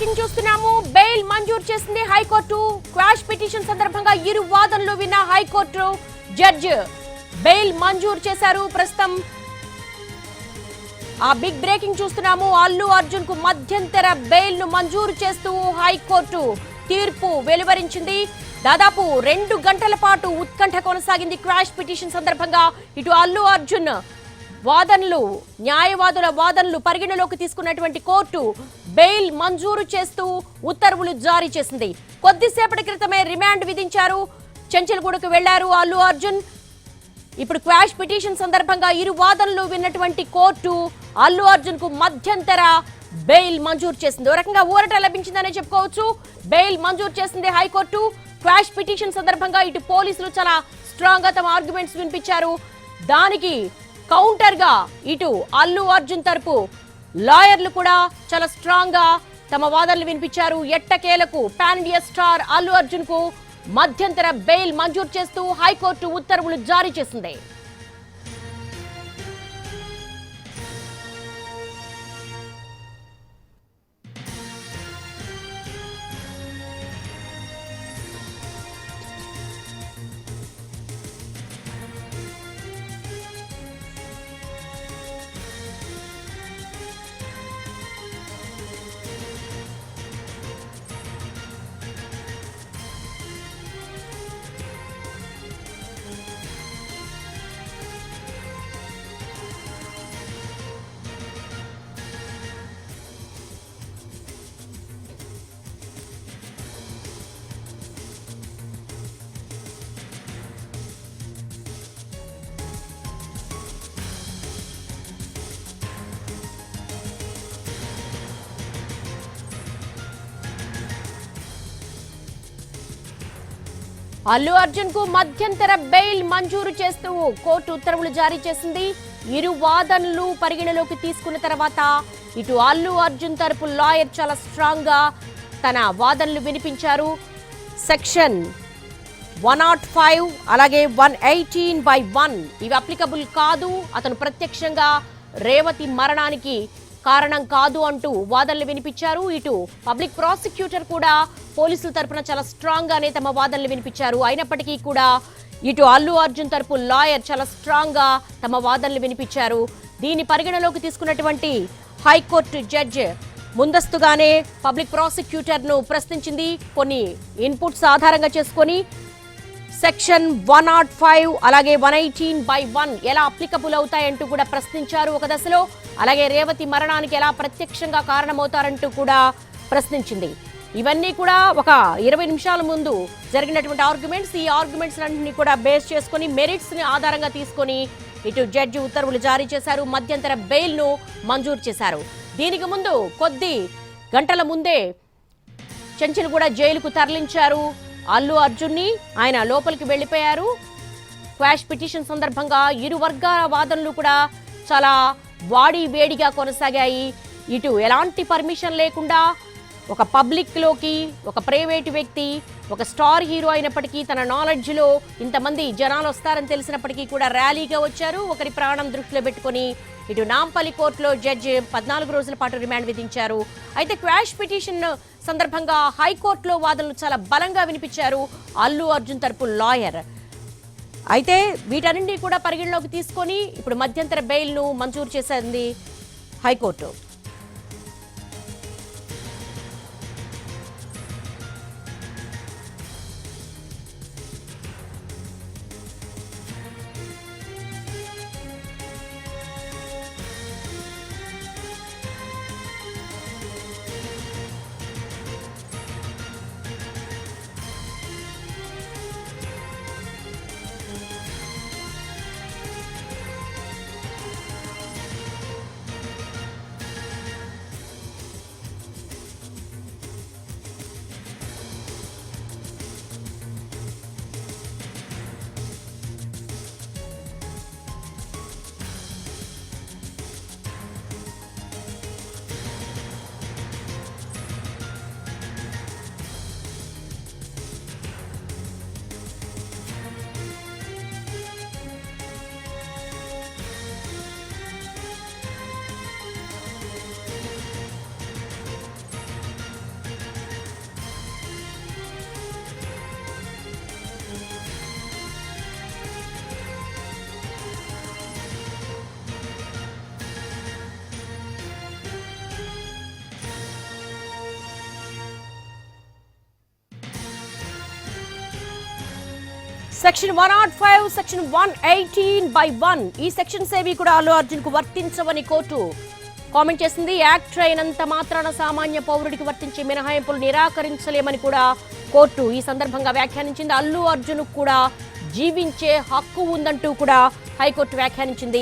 Breaking చూస్తున్నాము. Bail మంజూరు చేసింది హైకోర్టు. క్వాష్ పిటిషన్ సందర్భంగా ఇరు వాదనలు విన్న హైకోర్టు జడ్జ్ బెయిల్ మంజూరు చేశారు. ప్రస్తుతం ఆ బిగ్ బ్రేకింగ్ చూస్తున్నాము. అల్లు అర్జున్కు మధ్యంతర బెయిల్ను మంజూరు చేస్తూ హైకోర్టు తీర్పు వెలువరించింది. దాదాపు రెండు గంటల పాటు ఉత్కంఠ కొనసాగింది క్రాష్ పిటిషన్ సందర్భంగా. ఇటు అల్లు అర్జున్ వాదనలు న్యాయవాదుల వాదనలు పరిగణలోకి తీసుకున్నటువంటి కోర్టు బెయిల్ మంజూరు చేస్తూ ఉత్తర్వులు జారీ చేసింది. కొద్దిసేపటి క్రితమే రిమాండ్ విధించారు. చెంచల్గూడకు వెళ్ళారు అల్లు అర్జున్. ఇప్పుడు క్వాష్ పిటిషన్ సందర్భంగా ఇరు వాదనలు విన్నటువంటి కోర్టు అల్లు అర్జున్కు మధ్యంతర బెయిల్ మంజూరు చేసింది. ఓ రకంగా ఊరట లభించిందనే చెప్పుకోవచ్చు. బెయిల్ మంజూరు చేసింది హైకోర్టు. క్వాష్ పిటిషన్ సందర్భంగా ఇటు పోలీసులు చాలా స్ట్రాంగ్గా తమ ఆర్గ్యుమెంట్స్ వినిపించారు. దానికి కౌంటర్గా ఇటు అల్లు అర్జున్ తరపు లాయర్లు కూడా చాలా స్ట్రాంగ్గా తమ వాదనలు వినిపించారు. ఎట్టకేలకు పాన్ ఇండియా స్టార్ అల్లు అర్జున్కు మధ్యంతర బెయిల్ మంజూరు చేస్తూ హైకోర్టు ఉత్తర్వులు జారీ చేసింది. అల్లు అర్జున్కు మధ్యంతర బెయిల్ మంజూరు చేస్తూ కోర్టు ఉత్తర్వులు జారీ చేసింది. ఇరు వాదనలు పరిగణలోకి తీసుకున్న తర్వాత ఇటు అల్లు అర్జున్ తరపు లాయర్ చాలా స్ట్రాంగ్గా తన వాదనలు వినిపించారు. సెక్షన్ వన్ నాట్ ఫైవ్ అలాగే వన్ ఎయిటీన్ బై వన్ ఇవి అప్లికబుల్ కాదు. అతను ప్రత్యక్షంగా రేవతి మరణానికి కారణం కాదు అంటూ వాదనలు వినిపించారు. ఇటు పబ్లిక్ ప్రాసిక్యూటర్ కూడా పోలీసుల తరపున చాలా స్ట్రాంగ్ గానే తమ వాదనలు వినిపించారు. అయినప్పటికీ కూడా ఇటు అల్లు అర్జున్ తరపు లాయర్ చాలా స్ట్రాంగ్గా తమ వాదనలు వినిపించారు. దీని పరిగణలోకి తీసుకున్నటువంటి హైకోర్టు జడ్జ్ ముందస్తుగానే పబ్లిక్ ప్రాసిక్యూటర్ను ప్రశ్నించింది. కొన్ని ఇన్పుట్స్ ఆధారంగా చేసుకొని సెక్షన్ వన్ నాట్ ఫైవ్ అలాగే వన్ ఎయిటీన్ బై వన్ ఎలా అప్లికబుల్ అవుతాయంటూ కూడా ప్రశ్నించారు ఒక దశలో. అలాగే రేవతి మరణానికి ఎలా ప్రత్యక్షంగా కారణమవుతారంటూ కూడా ప్రశ్నించింది. ఇవన్నీ కూడా ఒక ఇరవై నిమిషాల ముందు జరిగినటువంటి ఆర్గ్యుమెంట్స్ ఈ ఆర్గ్యుమెంట్స్ అన్నింటినీ కూడా బేస్ చేసుకొని మెరిట్స్ని ఆధారంగా తీసుకొని ఇటు జడ్జి ఉత్తర్వులు జారీ చేశారు మధ్యంతర బెయిల్ను మంజూరు చేశారు. దీనికి ముందు కొద్ది గంటల ముందే చెంచును కూడా జైలుకు తరలించారు. అల్లు అర్జున్ని ఆయన లోపలికి వెళ్ళిపోయారు. క్వాష్ పిటిషన్ సందర్భంగా ఇరు వర్గాల వాదనలు కూడా చాలా వాడి వేడిగా కొనసాగాయి. ఇటు ఎలాంటి పర్మిషన్ లేకుండా ఒక పబ్లిక్లోకి ఒక ప్రైవేట్ వ్యక్తి ఒక స్టార్ హీరో అయినప్పటికీ తన నాలెడ్జ్లో ఇంతమంది జనాలు వస్తారని తెలిసినప్పటికీ కూడా ర్యాలీగా వచ్చారు. ఒకరి ప్రాణం దృష్టిలో పెట్టుకొని ఇటు నాంపల్లి కోర్టులో జడ్జి పద్నాలుగు రోజుల పాటు రిమాండ్ విధించారు. అయితే క్వాష్ పిటిషన్ సందర్భంగా హైకోర్టులో వాదనలు చాలా బలంగా వినిపించారు అల్లు అర్జున్ తరపు లాయర్. అయితే వీటన్నింటినీ కూడా పరిగణలోకి తీసుకొని ఇప్పుడు మధ్యంతర బెయిల్ను మంజూరు చేసింది high court. Section one nought five section one eighteen by one ఈ సెక్షన్స్ ఏవి కూడా అల్లు అర్జున్కు వర్తించవని కోర్టు కామెంట్ చేసింది. యాక్ట్ అయినంత మాత్రాన సామాన్య పౌరుడికి వర్తించే మినహాయింపులు నిరాకరించలేమని కూడా కోర్టు ఈ సందర్భంగా వ్యాఖ్యానించింది. అల్లు అర్జున్ కూడా జీవించే హక్కు ఉందంటూ కూడా హైకోర్టు వ్యాఖ్యానించింది.